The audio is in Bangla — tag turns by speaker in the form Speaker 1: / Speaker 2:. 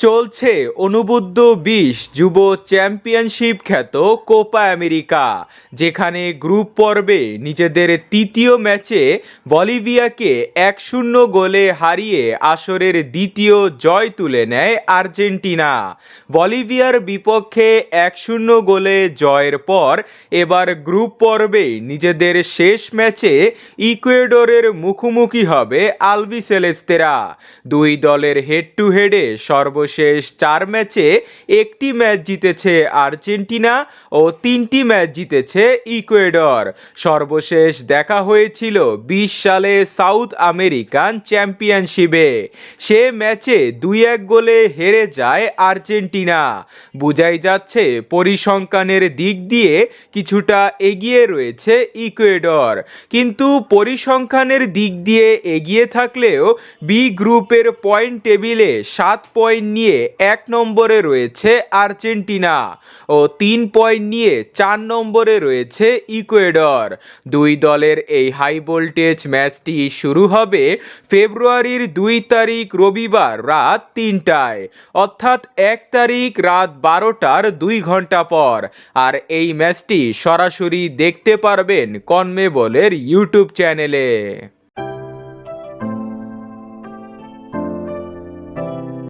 Speaker 1: চলছে অনুবুদ্ধ বিশ যুব চ্যাম্পিয়নশিপ খ্যাত কোপা আমেরিকা, যেখানে গ্রুপ পর্বে নিজেদের তৃতীয় ম্যাচে বলিভিয়াকে এক শূন্য গোলে হারিয়ে আসরের দ্বিতীয় জয় তুলে নেয় আর্জেন্টিনা। বলিভিয়ার বিপক্ষে এক শূন্য গোলে জয়ের পর এবার গ্রুপ পর্বে নিজেদের শেষ ম্যাচে ইকুয়েডরের মুখোমুখি হবে আলবি সেলেস্তেরা দুই দলের হেড টু হেডে সর্বশেষ চার ম্যাচে একটি ম্যাচ জিতেছে আর্জেন্টিনা ও তিনটি ম্যাচ জিতেছে ইকুয়েডর। সর্বশেষ দেখা হয়েছিল বিশ সালে সাউথ আমেরিকান চ্যাম্পিয়নশিপে। সে ম্যাচে দুই এক গোলে হেরে যায় আর্জেন্টিনা। বোঝাই যাচ্ছে পরিসংখ্যানের দিক দিয়ে কিছুটা এগিয়ে রয়েছে ইকুয়েডর। কিন্তু পরিসংখ্যানের দিক দিয়ে এগিয়ে থাকলেও বি গ্রুপের পয়েন্ট টেবিলে সাত পয়েন্ট নিয়ে এক নম্বরে রয়েছে আর্জেন্টিনা ও তিন পয়েন্ট নিয়ে চার নম্বরে রয়েছে ইকুয়েডর। দুই দলের এই হাই ভোল্টেজ ম্যাচটি শুরু হবে ফেব্রুয়ারির দুই তারিখ রবিবার রাত তিনটায়, অর্থাৎ এক তারিখ রাত বারোটার দুই ঘণ্টা পর। আর এই ম্যাচটি সরাসরি দেখতে পারবেন কনমেবলের ইউটিউব চ্যানেলে